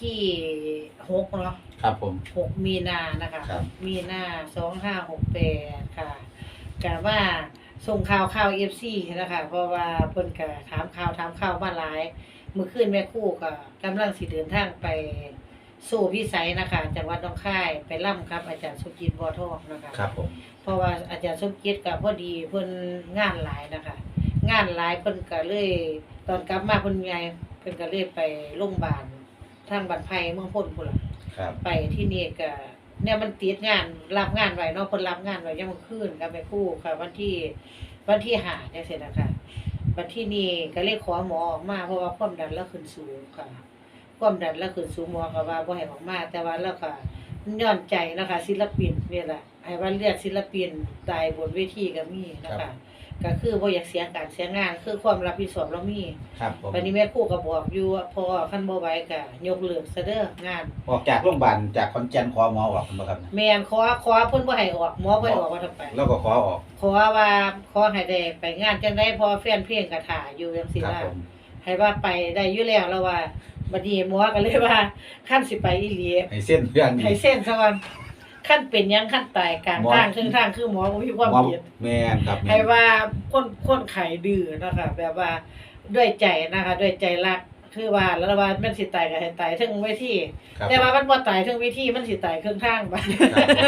ที่หกเนาะครับผม หกมีนานะคะ ครับ มีนาสองห้าหกแปดค่ะกะว่าส่งข่าวข่าวเอฟซีนะคะ เพราะว่าเพิ่นก็ถามข่าวถามข่าวมาหลาย เมื่อคืนแม่ครู่ก็กำลังสิเดินทางไปสู่พิสัยนะคะจังหวัดหนองคายไปล่ำครับ อาจารย์สุกิตบัวทองนะคะ ครับผม เพราะว่าอาจารย์สมคิดกับพอดีเพิ่นงานหลายนะคะ งานหลายเพิ่นก็เลย ตอนกลับมาเพิ่นไงเพิ่นก็เลยไปโรงพยาบาล ทางบันไพเมืองพ้นพุ่นล่ะครับไปที่นี่ก็เนี่ยมันติดงานรับงานไว้เนาะเพิ่นรับงานไว้ยังมื้อคืนกับแม่ครู่ค่ะ วันที่วันที่ห้าจังซี่นะคะวันที่นี่ก็เลยขอหมอออกมาเพราะว่าความดันเราขึ้นสูงค่ะ ความดันเราขึ้นสูงหมอก็ว่าบ่ให้ออกมา แต่ว่าเราก็ย้อนใจนะคะศิลปินนี่แหละให้ว่าเลือดศิลปินตายบนเวทีก็มีนะคะ ก็คือบ่อยากเสียการเสียงาน คือความรับผิดชอบเรามีครับผมวันนี้แม่ครู่ก็บอกอยู่ว่าพอคันบ่ไหวก็ยกเลิกซะเด้องาน ออกจากโรงพยาบาลจากคอนแก่นขอหมอออกมาครับแม่นขอขอเพิ่นบ่ให้ออกหมอบ่ให้ออกว่าทำไป แล้วก็ขอออกขอว่าขอให้ได้ไปงานจังได๋พอแฟนเพลงก็ถ่าอยู่จังซี่ครับล่ะผมให้ว่าไปได้อยู่แล้วแล้วว่าบัดนี้หมอก็เลยว่าคันสิไปอีหลีให้เส้นเพื่อนให้เส้นซะก่อน คันเป็นหยังคันตายกลางหมอ ทางครึ่งทางคือหมอบ่มีความหมอผิดแม่นครับแม่ให้นว่าคนคนไข้ดื้อนะคะแบบว่าด้วยใจนะคะ ด้วยใจรักคือว่าแล้วว่ามันสิตายก็ให้ตายถึงเวที ครับ แต่ว่ามันบ่ตายถึงเวทีมันสิตายครึ่งทางบัดครับผม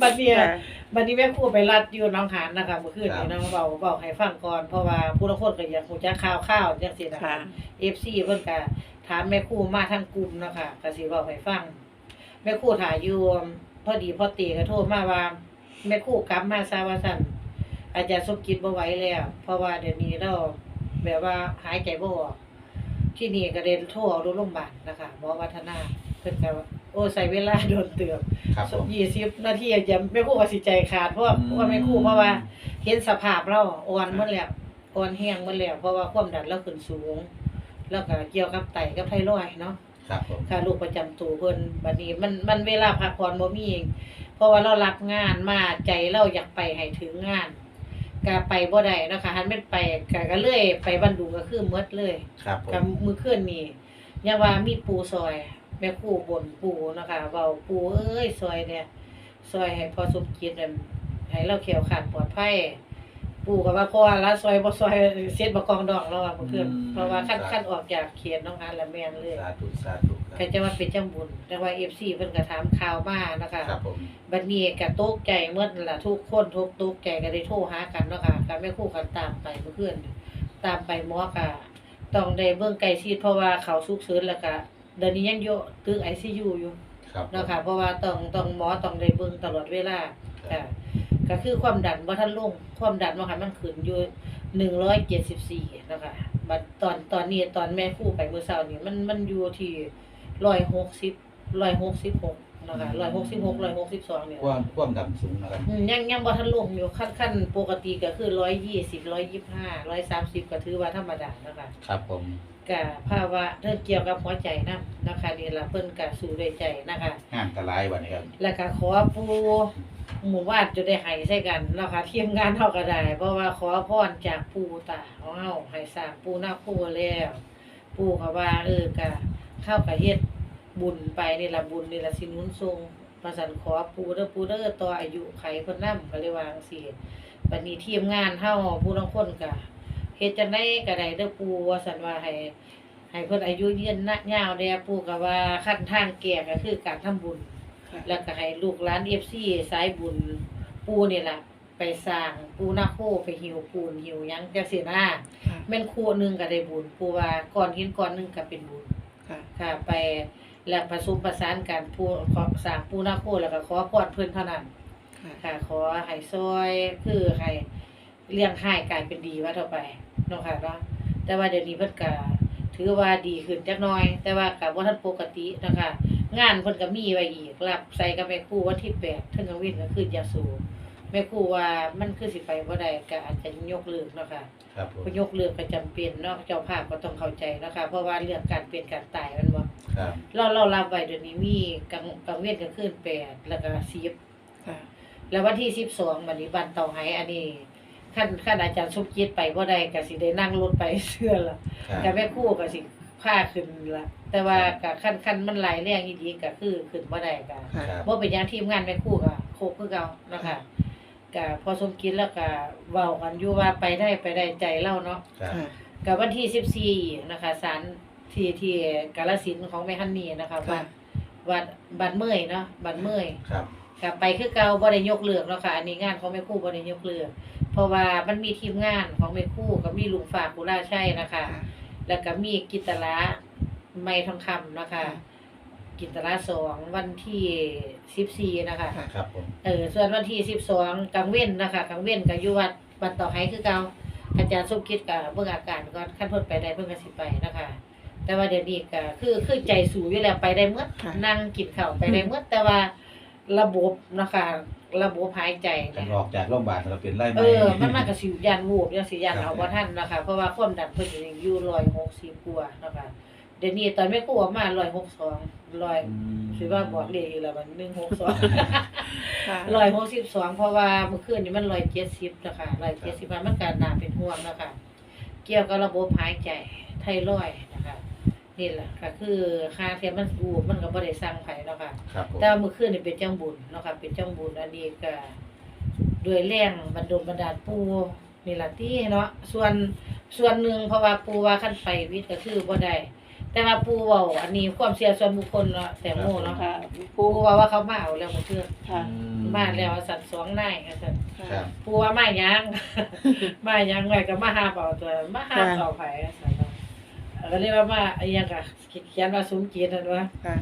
บัดเนี่ยค่ะบัดนี้แม่ครูไปรัดอยู่หน้องหานนะคะเมื่อคืนครันี้บน้องเบาเบาให้ฟังก่อนเพราะว่าผู้ละคนก็อยากฮู้จักข่าวข่าวจังซี่นะค่ะ คะ FC เพิ่นก็ถามแม่ครูมาทางกลุ่มเนาะคะก็สิเว้าให้ฟัง แม่ครูถ่ายอยู่พอดีพอตีก็โทรมาว่าแม่ครูกลับมาซะว่าซั่นอาจารย์สมคิดบ่ไหวแล้ว เพราะว่าเดี๋ยวนี้เราแบบว่าหายใจบ่ออกที่นี่ก็เดินโทรเอาโรงพยาบาลนะคะหมอวัฒนาเพิ่นก็ว่าโอ้ใส่เวลาโดนเตือบครับผม ยี่สิบนาทีจะแม่ครูก็สิใจขาดเพราะว่าอืม เพราะว่าแม่ครูเพราะว่าเห็นสภาพเราอ่อนหมดแล้วอ่อนแห้งหมดแล้วเพราะว่าความดันเราขึ้นสูง แล้วก็เกี่ยวกับไตกับไทรอยด์เนาะ ครับผม ค่ะลูกประจำตัวเพิ่นบัดนี้มันมันเวลาพักผ่อนบ่มีเพราะว่าเรารับงานมาใจเราอยากไปให้ถึงงานก็ไปบ่ได้เนาะคะหันแม่นไปก็ก็เลยไปบันดุงก็คือหมดเลย ครับผมกับมื้อคืนนี้ยังว่ามีปูซอย แม่ครูบ่นปูเนาะคะเว้าปูเอ้ยซอยเนี่ย ซอยให้พอสมคิดนั่นให้เราแขวขาดปลอดภัย ปูก็ว่าพอละซอยบ่ซอยเสียดบ่กองดอกแล้วว่าเมื่อคืนเพราะว่าคันคันออกจากเขตน้องหานละแม่นเลยสาธุสาธุคก็รับจะว่าเป็นจังบุญ แต่ว่า FC เพิ่นก็ถามข่าวมานะคะ ครับผมบัดนี้ก็ตกใจเมื่อนั่นล่ะทุกคนทุกตกใจก็ได้โทรหากันเนาะค่ะก็แม่ครูกันตามไปเมื่อคืนตามไปหมอก็ต้องได้เบิ่งใกล้ชิดเพราะว่าเขาสุกเสริญแล้วก็เดี๋ยวนี้ยังอยู่ตึก ICU อยู่ครับเนาะค่ะเพราะว่าต้องต้องหมอต้องได้เบิ่งตลอดเวลา ครัค่ะบก็คือความดันบ่ทันลงความดันว่าค่ะมันขึ้นอยู่174เนาะค่ะบัดตอนตอนนี้ตอนแม่ครูไปมื้อเช้านี่มันมันอยู่ที่160 166เนาะค่ะ166 162เนี่ยความความดันสูงนะครับอืมยังยังบ่ทันลงอยู่ขั้นขั้นปกติก็คือ120 125 130ก็ถือว่าธรรมดาเนาะค่ะครับผม ก็ภาวะเรื่องเกี่ยวกับหัวใจนำนะคะนี่ล่ะเพิ่นก็สู้ด้วยใจนะคะ งานตะลายวันนี้ครับแล้วก็ขอปูหมู่บ้านจะได้ให้ใส่กันเนาะค่ะทีมงานเฮาก็ได้ เพราะว่าขอพรจากปู่ตาของเฮาให้สร้างปู่นาคูแล้ว ปู่ก็ว่า เออก็เข้าก็เฮ็ดบุญไปนี่ล่ะบุญนี่ล่ะสิหนุนทรงประสันขอปู่เด้อปู่เด้อต่ออายุไขเพิ่นนำก็เลยว่าจังซี่บัดนี้ทีมงานเฮาผู้ลางคนก็ เฮ็ดจังได๋ก็ได้เด้อปู่ว่าซั่นว่าให้ให้เพิ่นอายุยืนนะยาวแด่ปู่ก็ว่าขั้นทางแก่ก็คือการทำบุญ แล้วก็ให้ลูกหลานเอฟซีสายบุญปูนี่ล่ะไปสร้างปูนาโคไปหิวปูนหิวหยังจังซี่นะค่ะแม่นคู่หนึงก็ได้บุญปูว่าก่อนหินก่อนหนึงก็เป็นบุญค่ะค่ะไปแล้วผสมประสานกันปูขอสร้างปูนาโคแล้วก็ขอพรเพิ่นเท่านั้นค่ะค่ะขอให้ซอยคือให้เลี้ยงให้กลายเป็นดีว่าเท่าไป เนาะค่ะเนาะแต่ว่าเดี๋ยวนี้เพิ่นก็ถือว่าดีขึ้นจักหน่อย แต่ว่าก็บ่ทันปกตินะคะงานเพิ่นก็มีไว้อีกรับใส่กับแม่ครูวันที่8เทิงกลางวินก็คือยาสูบแม่ครูว่ามันคือสิไปบ่ได้ก็อาจจะยกเลิกเนาะค่ะครับผมเพราะยกเลิกก็จำเป็นเนาะเจ้าภาพก็ต้องเข้าใจเนาะค่ะเพราะว่าเรื่องการเป็นการตายมันบ่ครับเราเรารับไว้เดี๋ยวนี้มีกลางกลางเว้นกลางคืน8แล้วก็10ค่ะแล้ววันที่12บัดนี้บ้านเตาไหอันนี้ คันคันอาจารย์สุจิตไปบ่ได้ก็สิได้นั่งรถไปเชื่อละครับแต่แม่ครูก็สิพาขึ้นละแต่ว่าก็คันคันมันไหลายแรงอีดีก็คือขึ้นบ่ได้ก็ค่ะ ครับ บ่เป็นหยังทีมงานแม่ครู่ก็โคกคือเก่านะคะก็พอสมคิดแล้วก็เว้ากันอยู่ว่าไปได้ไปได้ใจเราเนาะ ครับ ค่ะ กับวันที่14นะคะศาลที่ที่กาฬสินธุ์ของแม่ฮันนี่นะคะค่ะ วัดวัดบันเมยเนาะบันเมยครับก็ไปคือเก่าบ่ได้ยกเลิกเนาะค่ะอันนี้งานของแม่ครู่บ่ได้ยกเลิก เพราะว่ามันมีทีมงานของแม่ครู่ก็มีลุงฝากกุลาชัยนะคะค่ะแล้วก็มีกิตตละไม้ทองคำนะคะค่ะกิตตละสองวันที่สิบสี่นะคะค่ะครับผมเออส่วนวันที่สิบสองกังเว้นนะคะกังเว้นกับยุวัดบันต่อไห้คือเก่าอาจารย์สมคิดกับเบิ่งอาการก่อนขั้นเพิ่นไปได้เพิ่นก็สิไปนะคะ แต่ว่าเดี๋ยวนี้ก็คือคือใจสูงอยู่แล้วไปได้หมดค่ะนั่งกินข้าวไปได้หมดแต่ว่า ระบบนะคะ ระบบหายใจกัเนี่นยออกจากโรงพยาบาลเราเป็นไล่ไหมเออมันมันก็สิยันวูบยังสิยันครับเอาบ่ทันนะคะ เพราะว่าความดันเพิ่นยังอยู่160กว่านะคะเดี๋ยวนี้ตอนแม่กูออกมา162 100อืมสิว่าบอกเลขอีกแล้วมัน162ค่ะ162เพราะว่าเมื่อคืนนี้มัน170นะคะ170มันก็น่าเป็นห่วงนะคะ เกี่ยวกับระบบหายใจไทรอยด์นะคะ นี่แหละก็คือค่าเทียมมันวูบมันก็บ่ได้สั่งไผเนาะค่ะ ครับผมแต่ว่ามื้อคืนนี่เป็นเจ้าบุญเนาะค่ะเป็นเจ้าบุญอันนี้ก็ด้วยแรงบันดลบันดาลปู่นี่ล่ะที่เนาะส่วนส่วนหนึ่งเพราะว่าปู่ว่าขั้นไปวิทย์ก็คือบ่ได้แต่ว่าปู่เว้าอันนี้ความเชื่อส่วนบุคคลเนาะแต่โมเนาะค่ะปู่ว่าว่าเขามาเอาแล้วมื้อคืนค่ะ อืมาแล้วสั่นสองนายค่ะสั่นครับ ปู่ว่ามาหยัง มาหยังไว้ก็มาหาเอาตัวมาหาเอาไผสั่นเนาะ ก็เลยว่ามาอีหยังก็เขียนว่าสมเกียรตินั่นว่าค่ะ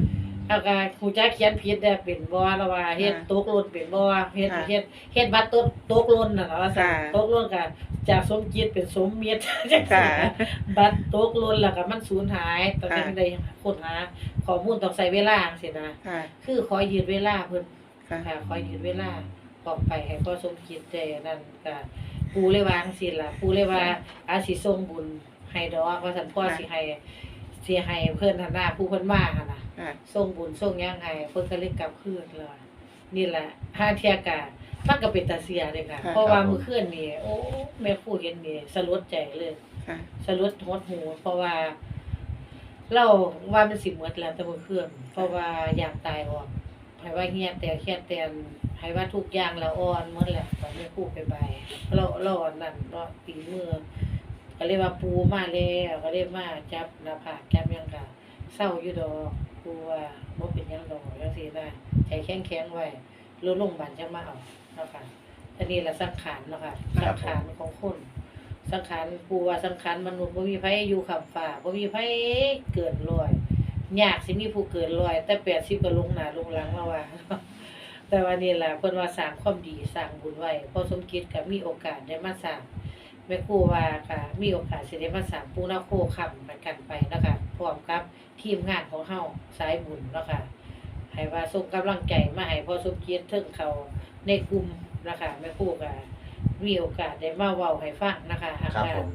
เอาก็ครูจ้าเขียนผิดได้เป็นบ่แล้วว่าเฮ็ดค่ะตกหล่นเป็นบ่เฮ็ดค่ะเฮ็ดเฮ็ดบัตรตกตกหล่นน่ะเนาะค่ะตกหล่นก็จากสมจิตเป็นสมเมียดจังซี่ค่ะนะบัตรตกหล่นแล้วก็มันสูญหายตอนค่ะนี้ได้ค้นหาข้อมูลต้องใช้เวลาจังซี่นะค่ะ คือขอยืดเวลาเพิ่น ค่ะ ค่ะขอยืดเวลาออกไปให้พ่อสมจิตได้นั่นก็ปูเลยวาจังซี่ล่ะปูเลยว่าอาสิส่งบุญ ให้ดอกว่าซั่นพ่อสิให้สิให้เพิ่นหั่นน่ะผู้เพิ่นมาหั่นน่ะค่ะส่งบุญส่งหยังให้เพิ่นก็เลยกลับคืนเลยนี่แหละห้าเที่ยกะมันก็เป็นตาเสียเลยค่ะค่ะเพราะว่ามื้อคืนนี่โอ้แม่ครูเห็นนี่สลดใจเลยค่ะสลดหดหูเพราะว่า เราว่ามันสิหมดแล้วแต่มื้อคืนเพราะว่าอยากตายออกให้ว่าเฮียแต่แค่แต่นให้ว่าทุกอย่างละอ่อนหมดแหละตอนแม่ครูไปบายเราเราอันนั้นเนาะตีมือ ก็เลยว่าปูมาแล้วก็เลยมาจับหน้าผากจับหยังกะเศร้าอยู่ดอกปูว่าบ่เป็นหยังดอกจังซี่นะใจแข็งๆไว้รถโรงพยาบาลจะมาเอาเนาะค่ะอันนี้ละสังขารเนาะค่ะครัสับงขารของคนสังขารปูว่าสังขารมนุษย์บ่มีไผอยู่ข้ามฟ้าบ่มีไผเกินร้อยยากสิมีผู้เกินร้อย แต่80ก็ลงหน้าลงหลังแล้วว่า แต่ว่านี่แหละเพิ่นว่าสร้างความดีสร้างบุญไว้พอสมคิดก็มีโอกาสได้มาสร้าง แม่ครูว่าค่ะมีโอกาสสิได้มาสร้างปูนาโคคำไปกันไปนะคะพร้อมกับทีมงานของเฮาสายบุญเนาะค่ะให้ว่าส่งกำลังใจมาให้พ่อสมเกียรติถึงเขาในกลุ่มนะคะแม่ครูก็มีโอกาสได้มาเว้าให้ฟังนะคะอาครับกาผรม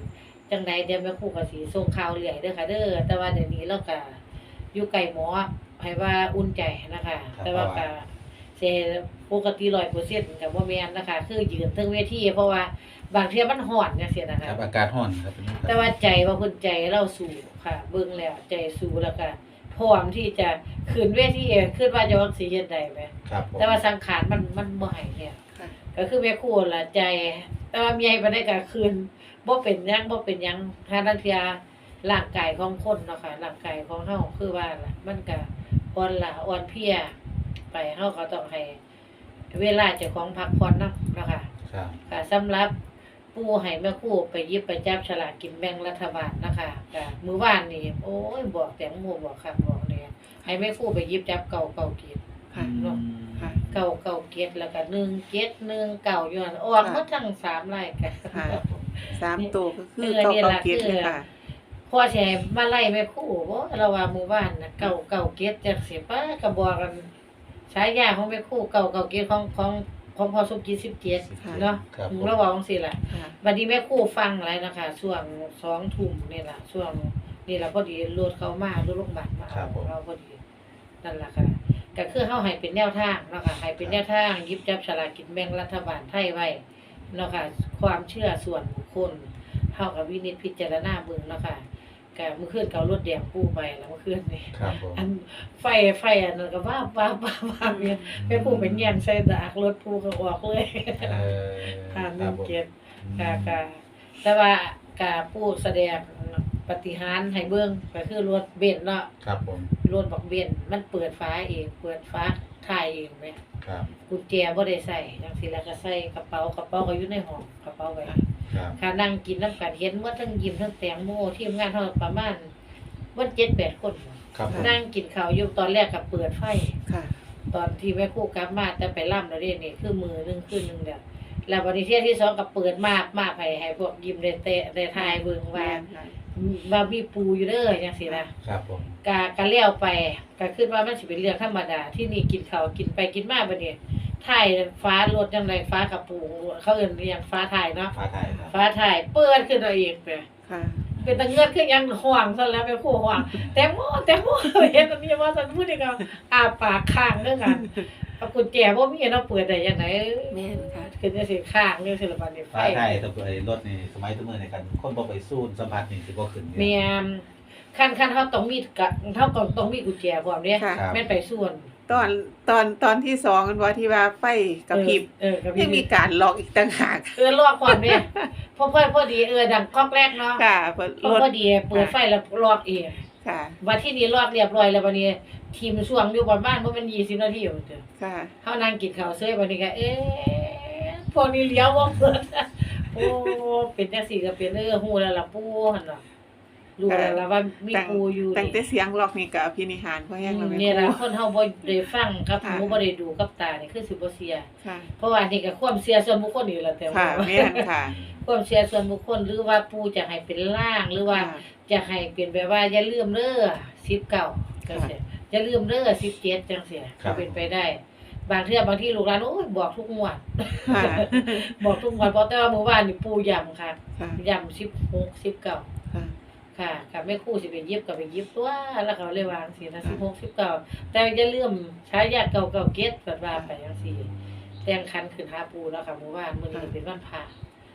จังใดเดี๋ยวแม่ครูก็สิส่งข่าวเรื่อยเด้อค่ะเด้อแต่ว่าเดี๋ยวนี้เราก็อยู่ไกลหมอให้ว่าอุ่นใจนะคะแต่ว่าก็สิ ปกติ100%ก็บ่แม่นนะคะ คือยืนเทิงเวทีเพราะว่าบางเที่ยมันฮ้อนจังซี่นะคคะรับอากาศร้อนครับเป็นแต่ว่าใจว่าเพิ่นใจเราสู้ค่ะ เบิ่งแล้วใจสู้แล้วก็พร้อมที่จะขึ้นเวทีขึ้นว่าจะวัคซีนเฮ็ดได้ไหมครับผมแต่ว่าสังขารมันมันบ่ให้เนี่ยค่ะ ก็คือแม่ครูล่ะใจ แต่ว่าเมียบ่ได้ก็คืนบ่เป็นหยังบ่เป็นหยังทานันเทียร่างกายของคนเนาะค่ะร่างกายของเฮาคือว่าล่ะมันก็อ่อนล้าอ่อนเพลีย ไปเฮาก็ต้องให้ เวลาเจ้าของพักผ่อนนำเนาะค่ะครับค่ะสำหรับผู้ให้แม่ครู่ไปหยิบไปจับฉลากกินแบ่งรัฐบาลนะคะค่ะมื้อวานนี่โอ้ยบอกแตงโมบอกครับบอกเนี่ยให้แม่ครู่ไปหยิบจับเก่าเก่าเกียรติค่ะอืมค่ะ เก่าเก่าเกียรติแล้วก็หนึ่งเกียรติหนึ่งเก่าอยู่นั่นออกหมดทั้งสามรายกัน ค่ะครับผมสามตัวก็คือเออเก้านี่เก้าล่ะเกียรติคือเลยค่ะ พ่อสิให้มาไล่แม่ครู่บ่เราว่ามื้อวานน่ะเก่าเก่าเกียรติจักสิป้าก็บอกกัน ฉายาของแม่ครู่เก่าเก่าเกียรติของของของพ่อสุกิจ17เนาะครับผมเราว่าจังซี่ล่ะค่ะวันนี้แม่ครู่ฟังอะไรนะคะช่วงสองทุ่มนี่แหละช่วงนี่แหละพอดีรถเขามารถโรงพยาบาลมาครัเอาบผม เราพอดีนั่นแหละค่ะก็คือเฮาให้เป็นแนวทางเนาะค่ะให้เป็นแนวทางหยิบจับฉลากกินแบ่งรัฐบาลไทยไว้เนาะค่ะความเชื่อส่วนบุคคลเฮากับวินิจพิจารณาเบิ่งเนาะค่ะ ก็มื้อคืนก็เอารถแดงปูไปแล้วมื้อคืนนี่ครับผม อันไฟไฟอันนั้นก็ว่าว่าว่าว่าเมียแม่ปูเป็นแย่งใส่ดากรถปูก็ออกเลยเอออ่าคหรันึ่บงผมเจ็ดค่ะค่ะแต่ว่ากาผู้แสดงปฏิหารย์ให้เบิ่งก็คือรถเบนซ์เนาะครับผม รถบักเบนซ์มันเปิดฟ้าเอง เปิดฟ้าถ่ายเองแหมครับ กุญแจบ่ได้ใส่จังซี่แล้วก็ใส่กระเป๋ากระเป๋าก็อยู่ในห้องกระเป๋าไว้ ครับค่ะนั่งกินน้ำกันเห็นว่าทั้งยิ้มทั้งแตงโมทีมงานเฮาประมาณวัน7-8คน ครับผมนั่งกินข้าวอยู่ตอนแรกก็เปิดไฟ ค่ะ ตอนที่แม่ครู่กลับมาแต่ไปล่ำแล้วเด้นี่คือมือหนึงคืนหนึงเดียวแล้ววันที่เที่ยที่สองก็เปิดมากมากให้ให้พวกยิ้มได้เตะได้ทายเบิ่งว่าแม่นค่ะว่ามีปูอยู่เด้อจังซี่นะครับผมกะกะเลี้ยวไปก็คิดว่ามันสิเป็นเรื่องธรรมดาที่นี่กินข้าวกินไปกินมาบัดนี้ ถ่ายฟ้ารถจังไดฟ้ากับปูเขาเอิ้นเรียกฟ้าถ่ายเนาะฟ้าไทยครับฟ้าถ่ายเปิดขึ้นมาเองไปค่ะ เป็นตะเงือกคือยังห่วงซะแล้วแม่ครู่ห่วงแตงโมแตงโมเห็นอันนี้ว่าซั่นพูดนี่ก็อาปากค้างเด้อกันเอากุญแจบ่มีเนาะเปิดได้ยังไงแม่นค่ะคือจะสิข้างเรื่องศิลปะนี่ไฟฟ้าไทยแต่ไอ้รถนี่สมัยตุ้มือในกันคนบ่ไปสู้สัมผัสนี่สิบ่ขึ้นแม่นคันคันเฮาต้องมีกะเฮาต้องต้องมีกุญแจพร้อมเด้ค่ะครับแม่นไปส่วน ตอนตอนตอนที่สองกันว่าที่ว่าไฟกระพริบเออเออกระพริยับงมีการล็อกอีกต่างหากเออลอกพร้อมเด้พอพอพอดีเออดังก๊อกแรกเนาะค่ะเพิ่นพอรถพอดีเปิดไฟแล้วลอกเองค่ะว่าที่นี้ลอกเรียบร้อยแล้วบัดนี้ ทีมช่วงอยู่ประมาณบ่แม่น20นาทีว่าเด้อค่ะเฮานั่งกินข้าวเซยบัดนี้ก็เอ๊ะพวกนี้เลี้ยวบ่เปิดโอ้เป็นจังซี่ก็เป็นเออฮู้แล้วล่ะปู่หั่นน่ะ รู้แล้วล่ะว่ามีตั้งปู่อยู่ตั้งนี่แต่เสียงล็อกนี่ก็อภินิหารเพราะยังเราไม่นี่ล่ะรู้คนเฮาบ่ได้ฟังกับค่ะหูบ่ได้ดูกับตานี่คือสิบ่เสียค่ะเพราะว่านี่ก็ความเชื่อส่วนบุคคลนี่แหละแต่ค่ะว่าแม่นค่ะ ความเชื่อส่วนบุคคลหรือว่าปู่จะให้เป็นล่างหรือว่าค่ะจะให้เป็นแบบว่าอย่าลืมเด้อ19จังค่ะซี่อย่าลืมเด้อ17จังซี่ก็เป็นไปได้บางเทื่อบางที่ลูกหลานโอ้ยบอกทุกงวดค่ะบอกทุกงวดเพราะแต่ว่าเมื่อวานนี่ปู่ย้ำค่ะค่ะย้ำ16 19ค่ะ ค่ะค่ะแม่ครู่สิไปยิบก็ไปยิบตัวแล้วเขาเลยวางสินะ16 19แต่อย่าลืมใช้ยาเก่าๆเก็ดเปิดว่าไปจังซี่แต่งคันขึ้นหาปูแล้วค่ะเมื่อวานมื้อนี้เป็นวันพระ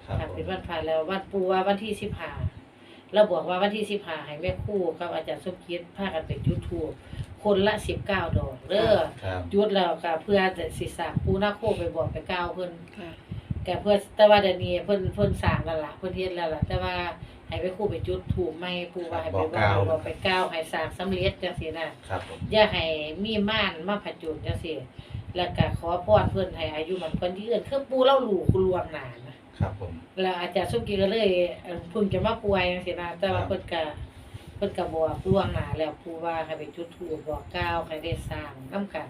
ครับค่ะผเป็นมวันพระแล้ววันปูว่าวันที่15เราบอกว่าวันที่15ให้แม่ครู่กับอาจารย์สมคิดพากันไปจุดธูปคนละ19ดอกเด้อครับจุดแล้วก็เพื่อจะสิสร้างปูนาโคไปบอกไปกล่าวเพิ่นค่ะ ก็เพื่อแต่ว่าเดี๋ยวนี้เพิ่นเพิ่นสร้างแล้วล่ะเพิ่นเฮ็ดแล้วล่ะแต่ว่าให้แม่ครู่ไปจุดธูปใหม่ปูว่าให้ไปบอกบอกไปกล่าวให้สร้างสำเร็จจังซี่นะครับผม อย่าให้มีม่านมาผจญจังซี่แล้วก็ขอพรเพิ่นให้อายุมันเพิ่นยืนคือปู่เล่าหลู่คุณลวงหนานะครับผม แล้วอาจารย์สุกีก็เลยเอิ่มเพิ่งจะมาป่วยจังซี่นะแต่ว่าครับเพิ่นก็เพิ่นก็บอกล่วงหน้าแล้วปู่ว่าให้ไปจุดธูปบอกกล่าวให้ได้สร้างนํกัน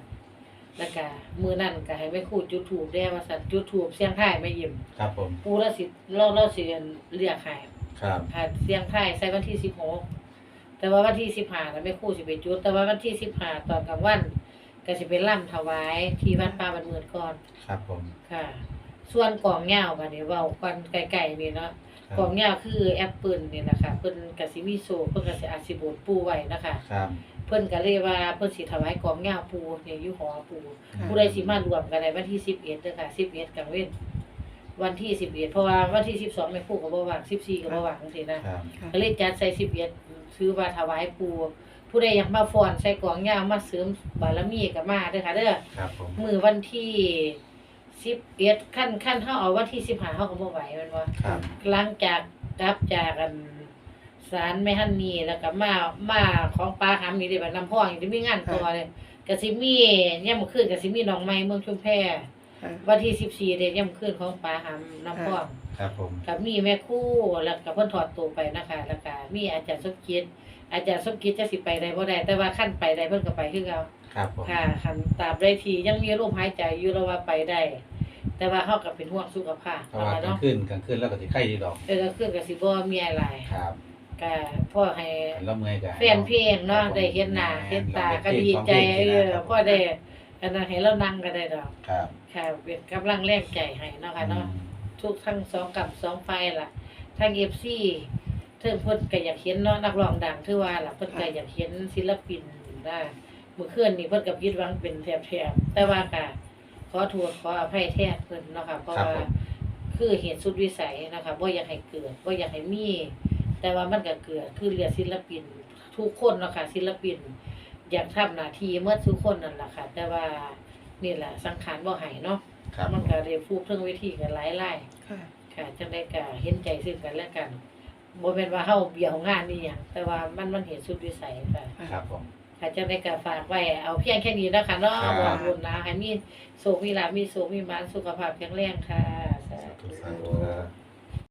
แล้วก็มื้อนั้นก็ให้ไปครูจุดธูปแด้ว่าซั่นจุดธูปเสียงไทายไม่ยิ้มครับผม ปู่ละสิเราเราสิเรียกให้ครับถ้าเสียงไทายใส่วันที่16แต่ว่าวันที่15น่ะแม่ครูสิไปจุด แต่ว่าวันที่15ตอนกลางวันก็สิไปร่ำถวายที่วัดป่าบ้านเมืองก่อน ครับผมค่ะ ส่วนกล่องเหย้าบัดนี้เว้ากันไกลๆนี่เนาะครับกล่องเหย้าคือแอปเปิลนี่นะคะเพิ่นก็สิมีโซเพิ่นก็สิอาจสิโบดปูไว้นะคะ ครับ เพิ่นก็เลยว่าเพิ่นสิถวายกล่องเหย้าปูนี่อยู่หอปูค่ะ ผู้ใดสิมารวมกันได้วันที่11เด้อค่ะ11กลางเว้นวันที่11เพราะว่าวันที่12แม่ครูก็บ่ว่าง14ก็บ่ว่างจังซี่นะ ครับค่ะก็เลยจัดใส่11ถือว่าถวายปูผู้ใดอยากมาฟ้อนใส่กล่องเหย้ามาเสริมบารมีก็มาเด้อค่ะเด้อครับผม มือวันที่สิบเอ็ดขั้นขั้นเขาเอาวันที่สิบหาเขาก็บ่ไหวแมันว่าครับ หลังจากกลับจากกัน สารแม่ฮันนี่แล้วก็มามาของปลาหำนี่ได้บัดน้ำพ่องที่มีงานต่อเลยก็สิมีย่ำคืนก็สิมีน้องไม้เมืองชุมแพค่ะวันที่สิบสี่เดือนย่ำคืนของปลาหำน้ำพ่องครับผมกับมีแม่ครู่แล้วก็เพิ่นถอดตัวไปนะคะ แล้วก็มีอาจารย์สมคิดอาจารย์สมคิดจะสิไปได้บ่ได้ แต่ว่าขั้นไปได้เพิ่นก็ไปคือเก่าครับผมค่ะคันตราบได้ทียังมีลมหายใจอยู่แล้วว่าไปได้ แต่ว่าเฮาก็เป็นห่วงสุขภาพเพราะว่ากลางเนาะคืนกลางคืนแล้วก็สิไข้ดีดอกเออก็คือก็สิบ่มีอะไรครับ ก็พ่อให้แล้วเมื่อยกันแฟนเพลงเนาะได้เห็นหน้าเห็นตาก็ดีใจเออพ่อได้อันนั้นให้เรานั่งก็ได้ดอกครับค่ะเป็นกำลังแรงใจให้เนาะค่ะเนาะทุกทั้งสองกับสองไฟล่ะทั้ง FC เทิงเพิ่นก็อยากเห็นเนาะนักร้องดังคือว่าล่ะเพิ่นก็อยากเห็นศิลปินได้มื้อคืนนี้เพิ่นก็ผิดหวังเป็นแถบๆแต่ว่าก็ขอโทษขออภัยแทนเพิ่นเนาะค่ะเพราะครับว่าผมคือเหตุสุดวิสัยนะคะบ่อยากให้เกิดบ่อยากให้มี แต่ว่ามันก็เกิดคือเรียกศิลปิน ทุกคนเนาะค่ะศิลปิน อยากทำหน้าที่เมื่อทุกคนนั่นแหละค่ะ แต่ว่านี่แหละสังขารบ่ให้เนาะครับมันก็เรียฟูเพิ่งเวทีกันหลายค่ะๆค่ะจังได้ก็เห็นใจซึ่งกันและกันบ่แม่นว่าเฮาเบี่ยวงานนี่หยังแต่ว่ามันมันเห็นสุดวิสัยค่ะ ครับผม ค่ะจังได้ก็ฝากไว้ เอาเพียงแค่นี้นะคะเนาะครับหวังบุญนะให้มีโชคมีลาภมีโชคมีหมานสุขภาพแข็งแรงค่ะสาธุ สาธุ